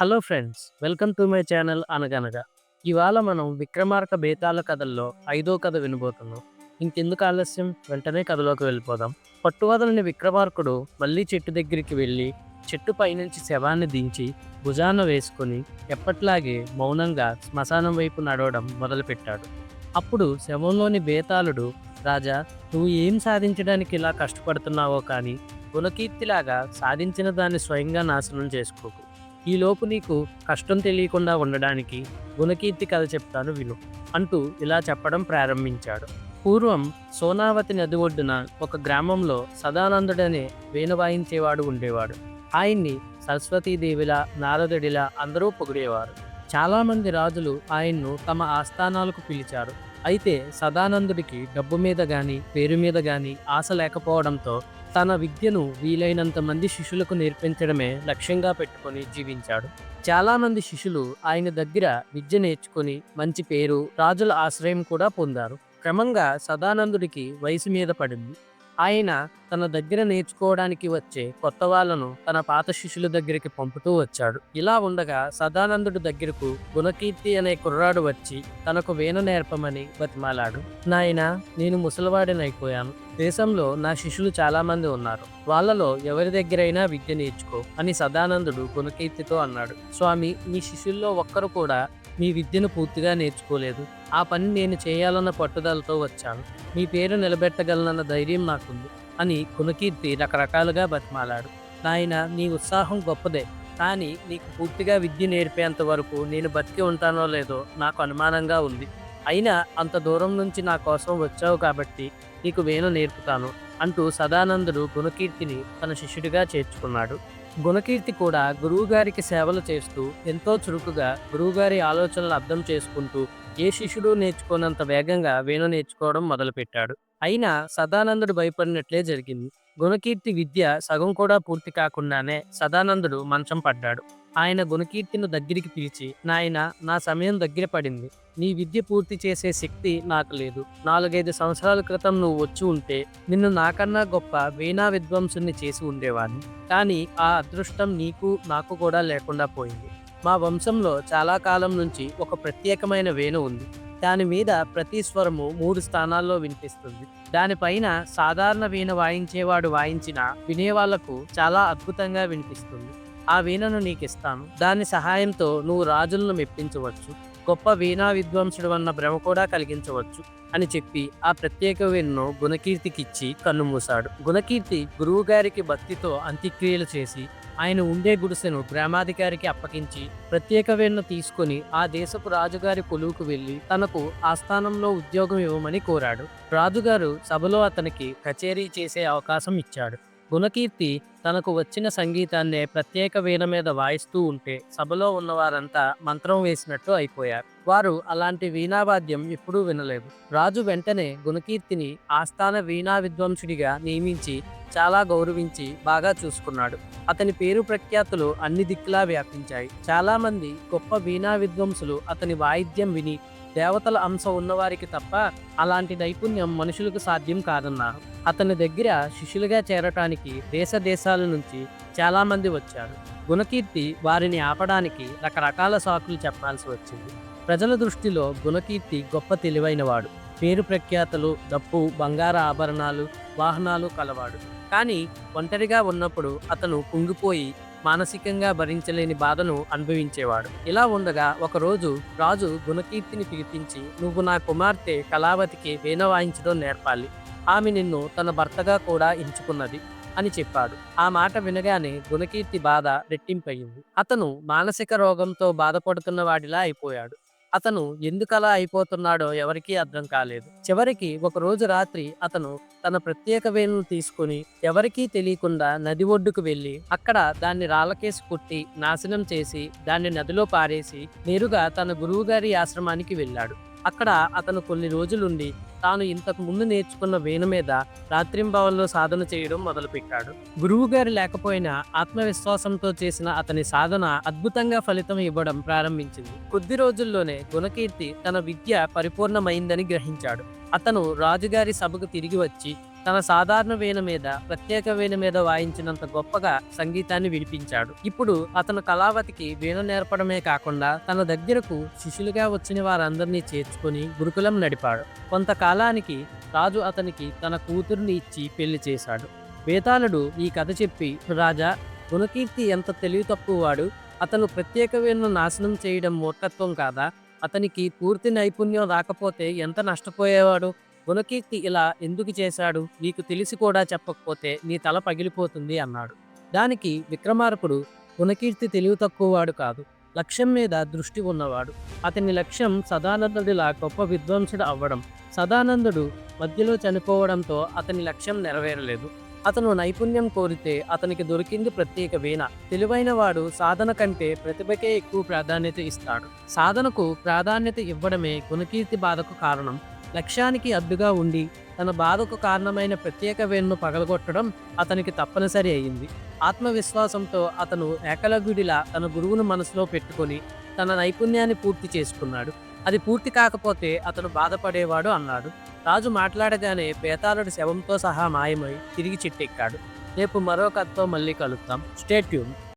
Hello friends welcome to my channel అనగనగా. ఇవాళ మనం విక్రమార్క బేతాల కథల్లో ఐదో కథ వినబోతున్నాం. ఇంకెందుకు ఆలస్యం? వెంటనే కథలోకి వెళ్ళిపోదాం. పట్టువదలని విక్రమార్కుడు మళ్ళీ చెట్టు దగ్గరికి వెళ్ళి చెట్టు పైనుంచి శవాన్ని దించి భుజాన వేసుకొని ఎప్పట్లాగే మౌనంగా శ్మశానం వైపు నడవడం మొదలుపెట్టాడు. అప్పుడు శవంలోని బేతాళుడు రాజా నువ్వు ఏం సాధించడానికి ఇలా కష్టపడుతున్నావో కానీ గుణకీర్తిలాగా సాధించిన దాన్ని స్వయంగా నాశనం చేసుకోకు. ఈలోపు నీకు కష్టం తెలియకుండా ఉండడానికి గుణకీర్తి కథ చెప్తాను విను అంటూ ఇలా చెప్పడం ప్రారంభించాడు. పూర్వం సోనావతి నది ఒడ్డున ఒక గ్రామంలో సదానందుడనే వీణ వాయించేవాడు ఉండేవాడు. ఆయన్ని సరస్వతీదేవిలా నారదుడిలా అందరూ పొగిడేవారు. చాలామంది రాజులు ఆయన్ను తమ ఆస్థానాలకు పిలిచారు. అయితే సదానందుడికి డబ్బు మీద గాని పేరు మీద గాని ఆశ లేకపోవడంతో తన విద్యను వీలైనంత మంది శిష్యులకు నేర్పించడమే లక్ష్యంగా పెట్టుకొని జీవించాడు. చాలామంది శిష్యులు ఆయన దగ్గర విద్య నేర్చుకుని మంచి పేరు రాజుల ఆశ్రయం కూడా పొందారు. క్రమంగా సదానందుడికి వయసు మీద పడింది. ఆయన తన దగ్గర నేర్చుకోవడానికి వచ్చే కొత్త వాళ్ళను తన పాత శిష్యుల దగ్గరికి పంపుతూ వచ్చాడు. ఇలా ఉండగా సదానందుడి దగ్గరకు గుణకీర్తి అనే కుర్రాడు వచ్చి తనకు వీణ నేర్పమని బతిమాలాడు. నాయన నేను ముసలివాడినైపోయాను దేశంలో నా శిష్యులు చాలా మంది ఉన్నారు. వాళ్ళలో ఎవరి దగ్గరైనా విద్య నేర్చుకో అని సదానందుడు గుణకీర్తితో అన్నాడు. స్వామి మీ శిష్యుల్లో ఒక్కరు కూడా మీ విద్యను పూర్తిగా నేర్చుకోలేదు. ఆ పని నేను చేయాలన్న పట్టుదలతో వచ్చాను. మీ పేరు నిలబెట్టగలనన్న ధైర్యం నాకుంది అని కునకీర్తి రకరకాలుగా బతిమాలాడు. నాయన నీ ఉత్సాహం గొప్పదే. కానీ నీకు పూర్తిగా విద్య నేర్పేంత వరకు నేను బతికి ఉంటానో లేదో నాకు అనుమానంగా ఉంది. అయినా అంత దూరం నుంచి నా కోసం వచ్చావు కాబట్టి నీకు వేణు నేర్పుతాను అంటూ సదానందుడు గుణకీర్తిని తన శిష్యుడిగా చేర్చుకున్నాడు. గుణకీర్తి కూడా గురువుగారికి సేవలు చేస్తూ ఎంతో చురుకుగా గురువుగారి ఆలోచనలు అర్థం చేసుకుంటూ ఏ శిష్యుడు నేర్చుకోనంత వేగంగా వేణు నేర్చుకోవడం మొదలుపెట్టాడు. అయినా సదానందుడు భయపడినట్లే జరిగింది. గుణకీర్తి విద్య సగం కూడా పూర్తి కాకుండానే సదానందుడు మంచం పడ్డాడు. ఆయన గుణకీర్తిని దగ్గరికి పిలిచి నాయన నా సమయం దగ్గర పడింది. నీ విద్య పూర్తి చేసే శక్తి నాకు లేదు. నాలుగైదు సంవత్సరాల క్రితం నువ్వు వచ్చి ఉంటే నిన్ను నాకన్నా గొప్ప వీణా విద్వాంసుని చేసి ఉండేవాడిని. కానీ ఆ అదృష్టం నీకు నాకు కూడా లేకుండా పోయింది. మా వంశంలో చాలా కాలం నుంచి ఒక ప్రత్యేకమైన వేణు ఉంది. దాని మీద ప్రతి స్వరము మూడు స్థానాల్లో వినిపిస్తుంది. దానిపైన సాధారణ వీణ వాయించేవాడు వాయించిన వినేవాళ్ళకు చాలా అద్భుతంగా వినిపిస్తుంది. ఆ వీణను నీకు ఇస్తాను దాని సహాయంతో నువ్వు రాజులను మెప్పించవచ్చు. గొప్ప వీణా విద్వాంసుడు అన్న భ్రమ కూడా కలిగించవచ్చు అని చెప్పి ఆ ప్రత్యేక వీణను గుణకీర్తికిచ్చి కన్నుమూశాడు. గుణకీర్తి గురువు గారికి భక్తితో అంత్యక్రియలు చేసి ఆయన ఉండే గుడిసెను గ్రామాధికారికి అప్పగించి ప్రత్యేక వీణను తీసుకొని ఆ దేశపు రాజుగారి కొలువుకు వెళ్ళి తనకు ఆస్థానంలో ఉద్యోగం ఇవ్వమని కోరాడు. రాజుగారు సభలో అతనికి కచేరీ చేసే అవకాశం ఇచ్చాడు. గుణకీర్తి తనకు వచ్చిన సంగీతాన్నే ప్రత్యేక వీణ మీద వాయిస్తూ ఉంటే సభలో ఉన్నవారంతా మంత్రం వేసినట్టు అయిపోయారు. వారు అలాంటి వీణావాద్యం ఎప్పుడూ వినలేదు. రాజు వెంటనే గుణకీర్తిని ఆస్థాన వీణా విద్వాంసుడిగా నియమించి చాలా గౌరవించి బాగా చూసుకున్నాడు. అతని పేరు ప్రఖ్యాతులు అన్ని దిక్కులా వ్యాపించాయి. చాలా మంది గొప్ప వీణా విద్వాంసులు అతని వాయిద్యం విని దేవతల అంశం ఉన్నవారికి తప్ప అలాంటి నైపుణ్యం మనుషులకు సాధ్యం కాదన్నారు. అతని దగ్గర శిష్యులుగా చేరటానికి దేశ దేశాల నుంచి చాలామంది వచ్చారు. గుణకీర్తి వారిని ఆపడానికి రకరకాల సాకులు చెప్పాల్సి వచ్చింది. ప్రజల దృష్టిలో గుణకీర్తి గొప్ప తెలివైనవాడు. పేరు ప్రఖ్యాతలు డప్పు బంగార ఆభరణాలు వాహనాలు కలవాడు. కానీ ఒంటరిగా ఉన్నప్పుడు అతను కుంగిపోయి మానసికంగా భరించలేని బాధను అనుభవించేవాడు. ఇలా ఉండగా ఒకరోజు రాజు గుణకీర్తిని పిలిపించి నువ్వు నా కుమార్తె కళావతికి వీణ వాయించడం నేర్పాలి. ఆమె నిన్ను తన భర్తగా కూడా ఎంచుకున్నది. అని చెప్పాడు. ఆ మాట వినగానే గుణకీర్తి బాధ రెట్టింపయింది. అతను మానసిక రోగంతో బాధపడుతున్న వాడిలా అయిపోయాడు. అతను ఎందుకలా అయిపోతున్నాడో ఎవరికీ అర్థం కాలేదు. చివరికి ఒక రోజు రాత్రి అతను తన ప్రత్యేక వేణును తీసుకుని ఎవరికీ తెలియకుండా నది ఒడ్డుకు వెళ్ళి అక్కడ దాన్ని రాళ్ళకేసి కుట్టి నాశనం చేసి దాన్ని నదిలో పారేసి నేరుగా తన గురువుగారి ఆశ్రమానికి వెళ్ళాడు. అక్కడ అతను కొన్ని రోజులుండి తాను ఇంతకు ముందు నేర్చుకున్న వేణు మీద రాత్రింబవల్లో సాధన చేయడం మొదలుపెట్టాడు. గురువుగారి లేకపోయినా ఆత్మవిశ్వాసంతో చేసిన అతని సాధన అద్భుతంగా ఫలితం ఇవ్వడం ప్రారంభించింది. కొద్ది రోజుల్లోనే గుణకీర్తి తన విద్య పరిపూర్ణమైందని గ్రహించాడు. అతను రాజుగారి సభకు తిరిగి వచ్చి తన సాధారణ వీణ మీద ప్రత్యేక వీణ మీద వాయించినంత గొప్పగా సంగీతాన్ని వినిపించాడు ఇప్పుడు అతను కళావతికి వీణ నేర్పడమే కాకుండా తన దగ్గరకు శిష్యులుగా వచ్చిన వారందరినీ చేర్చుకొని గురుకులం నడిపాడు. కొంతకాలానికి రాజు అతనికి తన కూతుర్ని ఇచ్చి పెళ్ళి చేశాడు. వేతాళుడు ఈ కథ చెప్పి రాజా గుణకీర్తి ఎంత తెలివి తక్కువవాడు. అతను ప్రత్యేక వీణను నాశనం చేయడం మూర్ఖత్వం కాదా? అతనికి పూర్తి నైపుణ్యం రాకపోతే ఎంత నష్టపోయేవాడు? గుణకీర్తి ఇలా ఎందుకు చేశాడు? నీకు తెలిసి కూడా చెప్పకపోతే నీ తల పగిలిపోతుంది అన్నాడు. దానికి విక్రమార్కుడు గుణకీర్తి తెలివి తక్కువవాడు కాదు. లక్ష్యం మీద దృష్టి ఉన్నవాడు. అతని లక్ష్యం సదానందుడిలా గొప్ప విద్వాంసుడు అవ్వడం. సదానందుడు మధ్యలో చనిపోవడంతో అతని లక్ష్యం నెరవేరలేదు. అతను నైపుణ్యం కోరితే అతనికి దొరికింది ప్రత్యేక వీణ. తెలివైన వాడు సాధన కంటే ప్రతిభకే ఎక్కువ ప్రాధాన్యత ఇస్తాడు. సాధనకు ప్రాధాన్యత ఇవ్వడమే గుణకీర్తి బాధకు కారణం. లక్ష్యానికి అడ్డుగా ఉండి తన బాధకు కారణమైన ప్రత్యేక వేణును పగలగొట్టడం అతనికి తప్పనిసరి అయింది ఆత్మవిశ్వాసంతో అతను ఏకలవ్యుడిలా తన గురువును మనసులో పెట్టుకొని తన నైపుణ్యాన్ని పూర్తి చేసుకున్నాడు. అది పూర్తి కాకపోతే అతను బాధపడేవాడు అన్నాడు. రాజు మాట్లాడగానే బేతాళుడి శవంతో సహా మాయమై తిరిగి చిట్టెక్కాడు. రేపు మరో కథతో మళ్ళీ కలుద్దాం. స్టేట్యూన్.